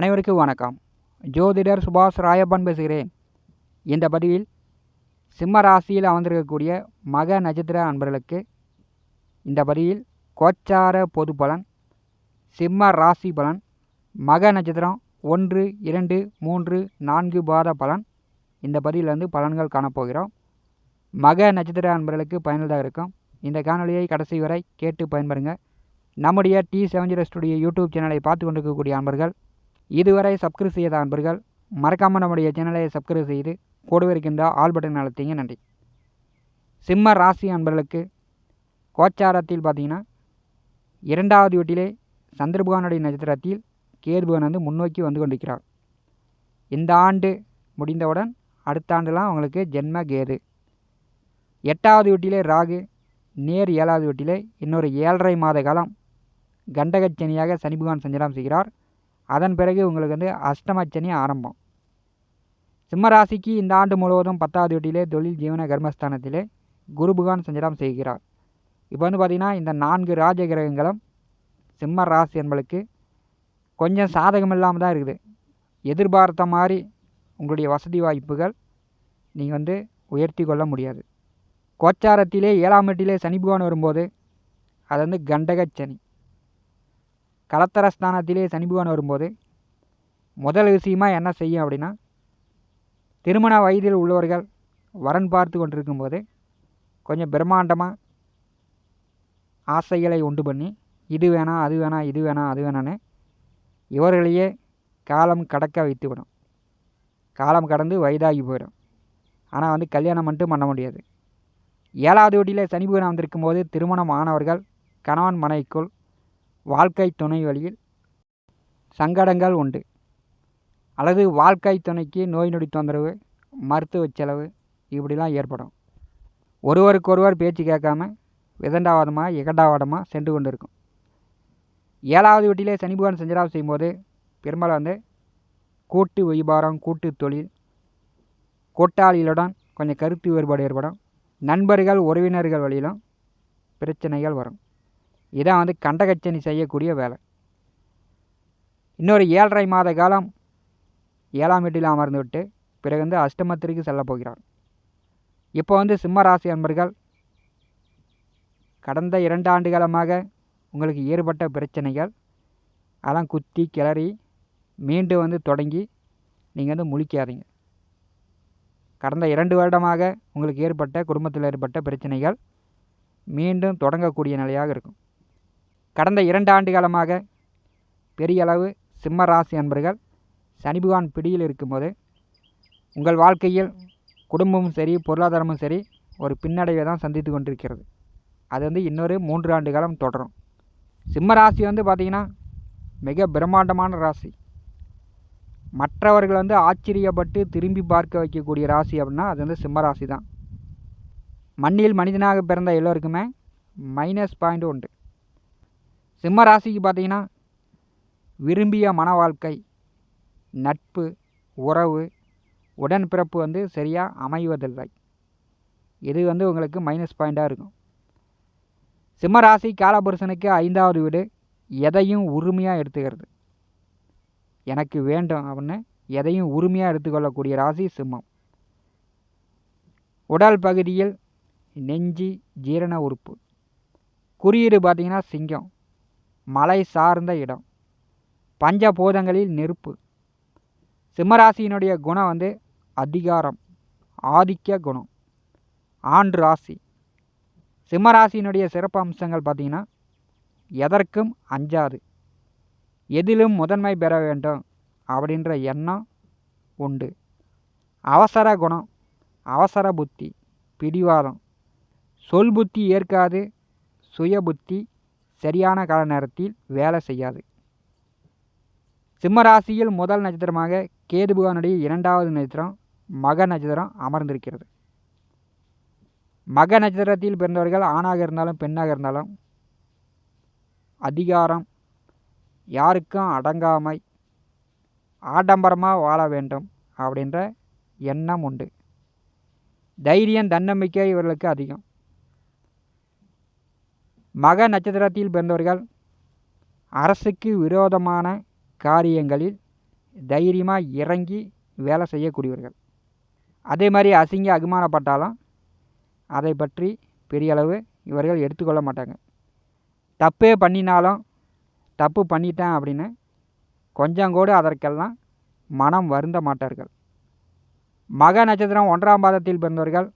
அனைவருக்கும் வணக்கம். ஜோதிடர் சுபாஷ் ராயப்பன் பேசுகிறேன். இந்த பதிவில் சிம்ம ராசியில் அமர்ந்திருக்கக்கூடிய மக நட்சத்திர அன்பர்களுக்கு இந்த பதிவில் கோச்சார பொது பலன் சிம்ம ராசி பலன் மக நட்சத்திரம் ஒன்று இரண்டு மூன்று நான்கு பாத பலன். இந்த பதிவில் வந்து பலன்கள் காணப்போகிறோம். மக நட்சத்திர அன்பர்களுக்கு பயனுள்ளதாக இருக்கும். இந்த காணொலியை கடைசி வரை கேட்டு பயன்பெறுங்க. நம்முடைய T seven zero studio YouTube சேனலை பார்த்து கொண்டிருக்கக்கூடிய அன்பர்கள் இதுவரை சப்ஸ்கிரைப் செய்யாத அன்பர்கள் மறக்காமல் நம்முடைய சேனலை சப்ஸ்கிரைப் செய்து கூடவே இருக்கின்ற ஆல் பட்டன் அழுத்திங்க நன்றி. சிம்ம ராசி அன்பர்களுக்கு கோச்சாரத்தில் பார்த்தீங்கன்னா இரண்டாவது வீட்டிலே சந்திரபகவானுடைய நட்சத்திரத்தில் கேதுபகன் வந்து முன்னோக்கி வந்து கொண்டிருக்கிறார். இந்த ஆண்டு முடிந்தவுடன் அடுத்த ஆண்டுலாம் அவங்களுக்கு ஜென்ம கேது. எட்டாவது வீட்டிலே ராகு நேர் ஏழாவது வீட்டிலே இன்னொரு ஏழரை மாத காலம் கண்டகச்சனியாக சனிபகவான் சஞ்சலம் செய்கிறார். அதன் பிறகு உங்களுக்கு வந்து அஷ்டமச்சனி ஆரம்பம். சிம்மராசிக்கு இந்த ஆண்டு முழுவதும் பத்தாவது வீட்டிலே தொழில் ஜீவன கர்மஸ்தானத்திலே குரு பகவான் சஞ்சாரம் செய்கிறார். இப்போ வந்து பார்த்திங்கன்னா இந்த நான்கு ராஜ கிரகங்களும் சிம்ம ராசி என்பளுக்கு கொஞ்சம் சாதகம் இல்லாமல் தான் இருக்குது. எதிர்பார்த்த மாதிரி உங்களுடைய வசதி வாய்ப்புகள் நீங்கள் வந்து உயர்த்தி கொள்ள முடியாது. கோச்சாரத்திலே ஏழாம் வீட்டிலே சனி பகவான் வரும்போது அது வந்து கலத்தர கலத்தரஸ்தானத்திலே சனி பகவான் வரும்போது முதல் விஷயமா என்ன செய்யும் அப்படின்னா திருமண வயதில் உள்ளவர்கள் வரன் பார்த்து கொண்டிருக்கும்போது கொஞ்சம் பிரம்மாண்டமாக ஆசைகளை உண்டு பண்ணி இது வேணாம் அது வேணாம் இது வேணாம் அது வேணான்னு இவர்களையே காலம் கடக்க வைத்துவிடும் காலம் கடந்து வயதாகி போயிடும். ஆனால் வந்து கல்யாணம் மட்டும் பண்ண முடியாது. ஏழாவது வீட்டில் சனி பகவான் வந்திருக்கும் போது திருமணம் ஆனவர்கள் கணவன் மனைவிக்குள் வாழ்க்கை துணை வழியில் சங்கடங்கள் உண்டு. அல்லது வாழ்க்கை துணைக்கு நோய் நொடி தொந்தரவு மருத்துவ செலவு இப்படிலாம் ஏற்படும். ஒருவருக்கொருவர் பேச்சு கேட்காம விதண்டாவாதமாக இகண்டாவாதமாக சென்று கொண்டு இருக்கும் ஏழாவது வீட்டிலே சனி பகவான் சஞ்சராவ் செய்யும்போது பெரும்பாலும் வந்து கூட்டு வியாபாரம் கூட்டு தொழில் கூட்டாளிகளுடன் கொஞ்சம் கருத்து வேறுபாடு ஏற்படும். நண்பர்கள் உறவினர்கள் வழியிலும் பிரச்சனைகள் வரும். இதான் வந்து கண்டகச்சனி செய்யக்கூடிய வேலை. இன்னொரு ஏழரை மாத காலம் ஏழாம் வீட்டில் அமர்ந்து விட்டு பிறகு வந்து அஷ்டமத்திற்கு செல்ல போகிறார். இப்போ வந்து சிம்ம ராசி அன்பர்கள் கடந்த இரண்டு ஆண்டு காலமாக உங்களுக்கு ஏற்பட்ட பிரச்சனைகள் அதெல்லாம் குத்தி கிளறி மீண்டும் வந்து தொடங்கி நீங்கள் வந்து முழிக்காதீங்க. கடந்த இரண்டு வருடமாக உங்களுக்கு ஏற்பட்ட குடும்பத்தில் ஏற்பட்ட பிரச்சனைகள் மீண்டும் தொடங்கக்கூடிய நிலையாக இருக்கும். கடந்த இரண்டு ஆண்டு காலமாக பெரிய அளவு சிம்ம ராசி அன்பர்கள் சனி பகவான் பிடியில் இருக்கும்போது உங்கள் வாழ்க்கையில் குடும்பமும் சரி பொருளாதாரமும் சரி ஒரு பின்னடைவை தான் சந்தித்து கொண்டிருக்கிறது. அது வந்து இன்னொரு மூன்று ஆண்டு காலம் தொடரும். சிம்ம ராசி வந்து பார்த்திங்கன்னா மிக பிரம்மாண்டமான ராசி. மற்றவர்கள் வந்து ஆச்சரியப்பட்டு திரும்பி பார்க்க வைக்கக்கூடிய ராசி அப்படின்னா அது வந்து சிம்ம ராசி தான். மண்ணில் மனிதனாக பிறந்த எல்லோருக்குமே மைனஸ் பாயிண்ட் உண்டு. சிம்ம ராசிக்கு பார்த்தீங்கன்னா விரும்பிய மன வாழ்க்கை நட்பு உறவு உடன்பிறப்பு வந்து சரியாக அமைவதில்லை. இது வந்து உங்களுக்கு மைனஸ் பாயிண்ட்டாக இருக்கும். சிம்ம ராசி காலபுருஷனுக்கு ஐந்தாவது வீடு எதையும் உரிமையாக எடுத்துக்கிறது. எனக்கு வேண்டும் அப்படின்னு எதையும் உரிமையாக எடுத்துக்கொள்ளக்கூடிய ராசி சிம்மம். உடல் பகுதியில் நெஞ்சி ஜீரண உறுப்பு. குறியீடு பார்த்திங்கன்னா சிங்கம். மலை சார்ந்த இடம். பஞ்சபூதங்களில் நெருப்பு. சிம்மராசியினுடைய குணம் வந்து அதிகாரம் ஆதிக்க குணம் ஆண் ராசி. சிம்மராசியினுடைய சிறப்பு அம்சங்கள் பார்த்திங்கன்னா எதற்கும் அஞ்சாது. எதிலும் முதன்மை பெற வேண்டும் அப்படின்ற எண்ணம் உண்டு. அவசர குணம் அவசர புத்தி பிடிவாதம். சொல் புத்தி ஏற்காது சுய புத்தி சரியான கால நேரத்தில் வேலை செய்யாது. சிம்மராசியில் முதல் நட்சத்திரமாக கேதுபகானுடைய இரண்டாவது நட்சத்திரம் மக நட்சத்திரம் அமர்ந்திருக்கிறது. மக நட்சத்திரத்தில் பிறந்தவர்கள் ஆணாக இருந்தாலும் பெண்ணாக இருந்தாலும் அதிகாரம் யாருக்கும் அடங்காமை ஆடம்பரமாக வாழ வேண்டும் அப்படின்ற எண்ணம் உண்டு. தைரியம் தன்னம்பிக்கை இவர்களுக்கு அதிகம். மக நட்சத்திரத்தில் பிறந்தவர்கள் அரசுக்கு விரோதமான காரியங்களில் தைரியமாக இறங்கி வேலை செய்யக்கூடியவர்கள். அதே மாதிரி அசிங்க அகுமானப்பட்டாலும் அதை பற்றி பெரிய அளவு இவர்கள் எடுத்துக்கொள்ள மாட்டாங்க. தப்பே பண்ணினாலும் தப்பு பண்ணிட்டேன் அப்படின்னு கொஞ்சம் கூட அதற்கெல்லாம் மனம் வருந்த மாட்டார்கள். மக நட்சத்திரம் ஒன்றாம் பாதத்தில் பிறந்தவர்கள்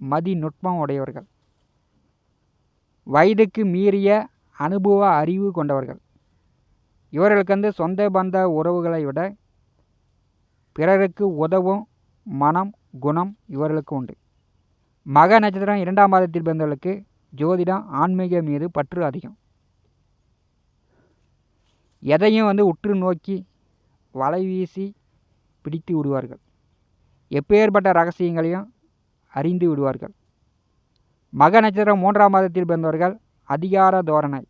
மதி நுட்பம் உடையவர்கள். வயதுக்கு மீறிய அனுபவ அறிவு கொண்டவர்கள். இவர்களுக்கு வந்து சொந்த பந்த உறவுகளை விட பிறருக்கு உதவும் மனம் குணம் இவர்களுக்கு உண்டு. மக நட்சத்திரம் இரண்டாம் மாதத்தில் பிறந்தவர்களுக்கு ஜோதிடம் ஆன்மீக மீது பற்று அதிகம். எதையும் வந்து உற்று நோக்கி வலை வீசி பிடித்து விடுவார்கள். எப்பேற்பட்ட ரகசியங்களையும் அறிந்து விடுவார்கள். மக நட்சத்திரம் மூன்றாம் மாதத்தில் பிறந்தவர்கள் அதிகார தோரணை.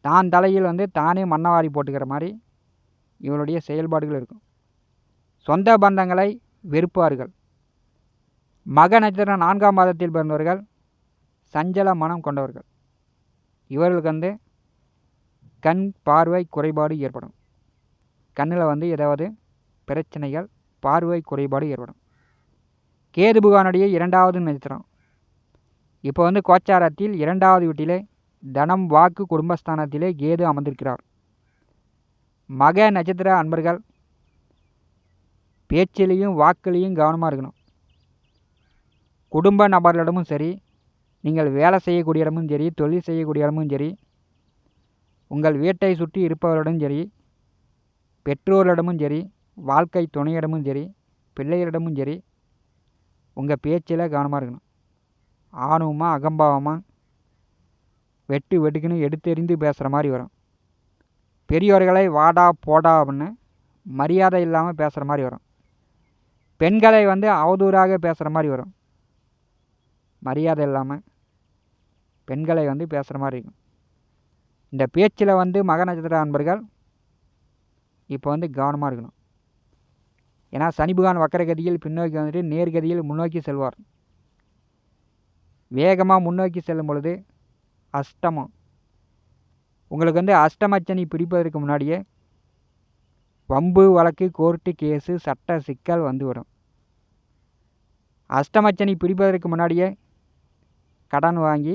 தான் தலையில் வந்து தானே மண்ணவாரி போட்டுக்கிற மாதிரி இவருடைய செயல்பாடுகள் இருக்கும். சொந்த பந்தங்களை வெறுப்பார்கள். மக நட்சத்திரம் நான்காம் மாதத்தில் பிறந்தவர்கள் சஞ்சல மனம் கொண்டவர்கள். இவர்களுக்கு வந்து கண் பார்வை குறைபாடு ஏற்படும். கண்ணில் வந்து ஏதாவது பிரச்சனைகள் பார்வை குறைபாடு ஏற்படும். கேது புகானுடைய இரண்டாவது நட்சத்திரம். இப்போ வந்து கோச்சாரத்தில் இரண்டாவது வீட்டிலே தனம் வாக்கு குடும்பஸ்தானத்திலே கேது அமர்ந்திருக்கிறார். மக நட்சத்திர அன்பர்கள் பேச்சிலையும் வாக்குலேயும் கவனமாக இருக்கணும். குடும்ப நபர்களிடமும் சரி நீங்கள் வேலை செய்யக்கூடிய இடமும் சரி தொழில் செய்யக்கூடிய இடமும் சரி உங்கள் வீட்டை சுற்றி இருப்பவரிடமும் சரி பெற்றோரிடமும் சரி வாழ்க்கை துணையிடமும் சரி பிள்ளைகளிடமும் சரி உங்கள் பேச்சில் கவனமாக இருக்கணும். ஆணவமாக அகம்பாவமாக வெட்டு வெட்டுக்குன்னு எடுத்தெறிந்து பேசுகிற மாதிரி வரும். பெரியவர்களை வாடா போடா அப்படின்னு மரியாதை இல்லாமல் பேசுகிற மாதிரி வரும். பெண்களை வந்து அவதூறாக பேசுகிற மாதிரி வரும். மரியாதை இல்லாமல் பெண்களை வந்து பேசுகிற மாதிரி இருக்கும். இந்த பேச்சில் வந்து மக நட்சத்திர அன்பர்கள் இப்போ வந்து கவனமாக இருக்கணும். ஏன்னா சனிபகவான் வக்கரகதியில் பின்னோக்கி வந்துட்டு நேர்கதியில் முன்னோக்கி செல்வார். வேகமாக முன்னோக்கி செல்லும் பொழுது அஷ்டமம். உங்களுக்கு வந்து அஷ்டமச்சனி பிடிப்பதற்கு முன்னாடியே வம்பு வழக்கு கோர்ட்டு கேஸு சட்ட சிக்கல் வந்துவிடும் அஷ்டமச்சனி பிடிப்பதற்கு முன்னாடியே கடன் வாங்கி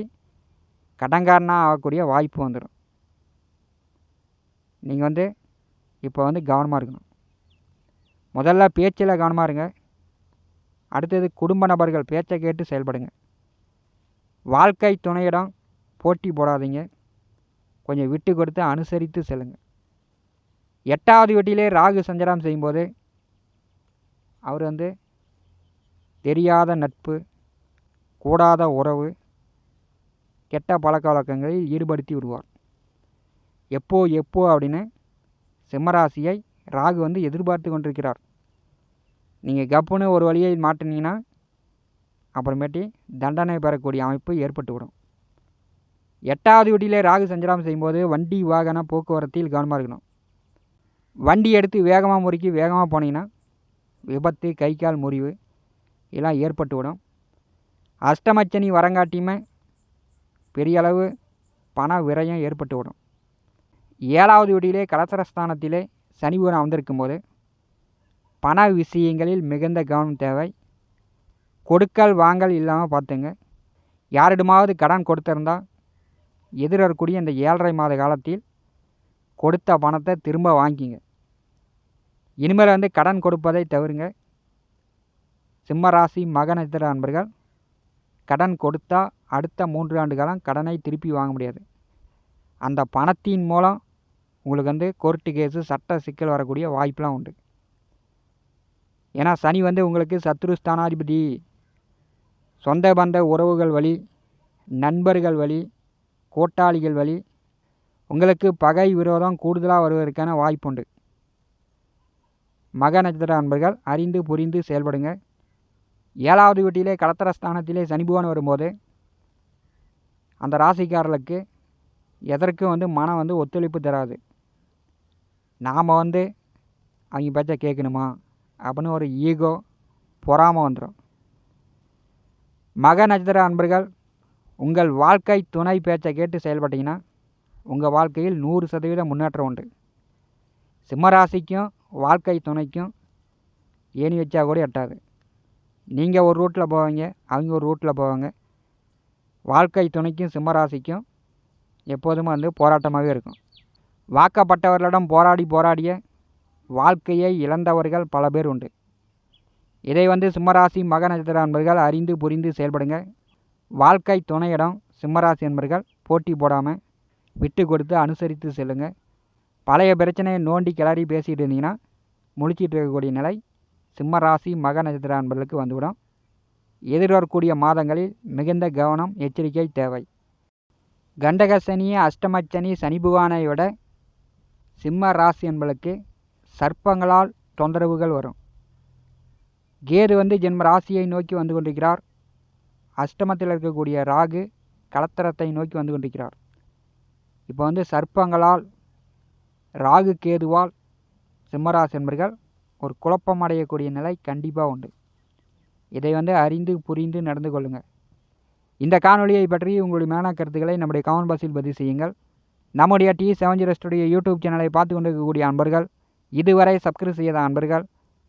கடன்காரனாக ஆகக்கூடிய வாய்ப்பு வந்துடும் நீங்கள் வந்து இப்போ வந்து கவனமாக இருக்கணும். முதல்ல பேச்சில் கவனமாக இருங்க. அடுத்தது குடும்ப நபர்கள் பேச்சை கேட்டு செயல்படுங்க. வாழ்க்கை துணையிடம் போட்டி போடாதீங்க. கொஞ்சம் விட்டு கொடுத்து அனுசரித்து செல்லுங்க. எட்டாவது வீட்டிலே ராகு சஞ்சாரம் செய்யும்போது அவர் வந்து தெரியாத நட்பு கூடாத உறவு கெட்ட பழக்க வழக்கங்களில் ஈடுபடுத்தி விடுவார். எப்போ எப்போ அப்படின்னு சிம்மராசியை ராகு வந்து எதிர்பார்த்து கொண்டிருக்கிறார். நீங்கள் கப்புன்னு ஒரு வழியை மாட்டினீங்கன்னா அப்புறமேட்டி தண்டனை பெறக்கூடிய அமைப்பு ஏற்பட்டுவிடும். எட்டாவது வீட்டிலே ராகு சஞ்சாரம் செய்யும்போது வண்டி வாகன போக்குவரத்தில் கவனமாக இருக்கணும். வண்டி எடுத்து வேகமாக முறுக்கி வேகமாக போனீங்கன்னா விபத்து கை கால் முறிவு இதெல்லாம் ஏற்பட்டுவிடும். அஷ்டமச்சனி வரங்காட்டியுமே பெரிய அளவு பண விரயம் ஏற்பட்டுவிடும். ஏழாவது வீட்டிலே கலசரஸ்தானத்திலே சனி பகவான் அமர்ந்திருக்கும் போது பண விஷயங்களில் மிகுந்த கவனம் தேவை. கொடுக்கல் வாங்கல் இல்லாமல் பார்த்துங்க. யாரிடமாவது கடன் கொடுத்திருந்தா எதிரக்கூடிய இந்த ஏழரை மாத காலத்தில் கொடுத்த பணத்தை திரும்ப வாங்கிங்க. இனிமேல் வந்து கடன் கொடுப்பதை தவிருங்க. சிம்மராசி மக நட்சத்திர அன்பர்கள் கடன் கொடுத்தா அடுத்த மூன்று ஆண்டு காலம் கடனை திருப்பி வாங்க முடியாது. அந்த பணத்தின் மூலம் உங்களுக்கு வந்து கோர்ட்டு கேஸு சட்ட சிக்கல் வரக்கூடிய வாய்ப்பெலாம் உண்டு. ஏன்னா சனி வந்து உங்களுக்கு சத்ரு ஸ்தானாதிபதி சொந்த பந்த உறவுகள் வழி நண்பர்கள் வழி கூட்டாளிகள் வழி உங்களுக்கு பகை விரோதம் கூடுதலாக வருவதற்கான வாய்ப்புண்டு. மக நட்சத்திர அன்பர்கள் அறிந்து புரிந்து செயல்படுங்க ஏழாவது வீட்டிலே கலத்தரஸ்தானத்திலே ஸ்தானத்திலே வரும்போது அந்த ராசிக்காரர்களுக்கு எதற்கும் வந்து மனம் வந்து ஒத்துழைப்பு தராது. நாம் வந்து அவங்க பற்ற கேட்கணுமா? அப்படின்னு ஒரு ஈகோ பொறாமல் வந்துடும் மக நட்சத்திர அன்பர்கள் உங்கள் வாழ்க்கை துணை பேச்சை கேட்டு செயல்பட்டீங்கன்னா உங்கள் வாழ்க்கையில் நூறு சதவீதம் முன்னேற்றம் உண்டு. சிம்மராசிக்கும் வாழ்க்கை துணைக்கும் ஏணி வச்சா கூட எட்டாது. நீங்கள் ஒரு ரூட்டில் போவீங்க அவங்க ஒரு ரூட்டில் போவாங்க. வாழ்க்கை துணைக்கும் சிம்மராசிக்கும் எப்போதுமே வந்து போராட்டமாகவே இருக்கும். வாக்கப்பட்டவர்களிடம் போராடி போராடிய வாழ்க்கையை இழந்தவர்கள் பல பேர் உண்டு. இதை வந்து சிம்மராசி மக நட்சத்திர அன்பர்கள் அறிந்து புரிந்து செயல்படுங்க வாழ்க்கை துணையிடம் சிம்மராசி என்பர்கள் போட்டி போடாமல் விட்டு கொடுத்து அனுசரித்து செல்லுங்க பழைய பிரச்சனையை நோண்டி கிளறி பேசிகிட்டு இருந்தீங்கன்னா முழிச்சிட்டு இருக்கக்கூடிய நிலை சிம்மராசி மக நட்சத்திர அன்பர்களுக்கு வந்துவிடும். எதிர்வரக்கூடிய மாதங்களில் மிகுந்த கவனம் எச்சரிக்கை தேவை. கண்டக சனி அஷ்டமச்சனி சனி புகானை விட சிம்ம ராசி என்பளுக்கு சர்ப்பங்களால் தொந்தரவுகள் வரும். கேது வந்து ஜென்ம ராசியை நோக்கி வந்து கொண்டிருக்கிறார். அஷ்டமத்தில் இருக்கக்கூடிய ராகு கலத்தரத்தை நோக்கி வந்து கொண்டிருக்கிறார். இப்போ வந்து சர்ப்பங்களால் ராகு கேதுவால் சிம்மராசி என்பர்கள் ஒரு குழப்பம் அடையக்கூடிய நிலை கண்டிப்பாக உண்டு. இதை வந்து அறிந்து புரிந்து நடந்து கொள்ளுங்கள் இந்த காணொலியை பற்றி உங்களுடைய மேலான கருத்துக்களை நம்முடைய கமெண்ட் பாக்ஸில் பதிவு செய்யுங்கள். நம்முடைய T seven zero studio YouTube சேனலை பார்த்து கொண்டிருக்கக்கூடிய அன்பர்கள் இதுவரை சப்ஸ்கிரைப் செய்யாத அன்பர்கள்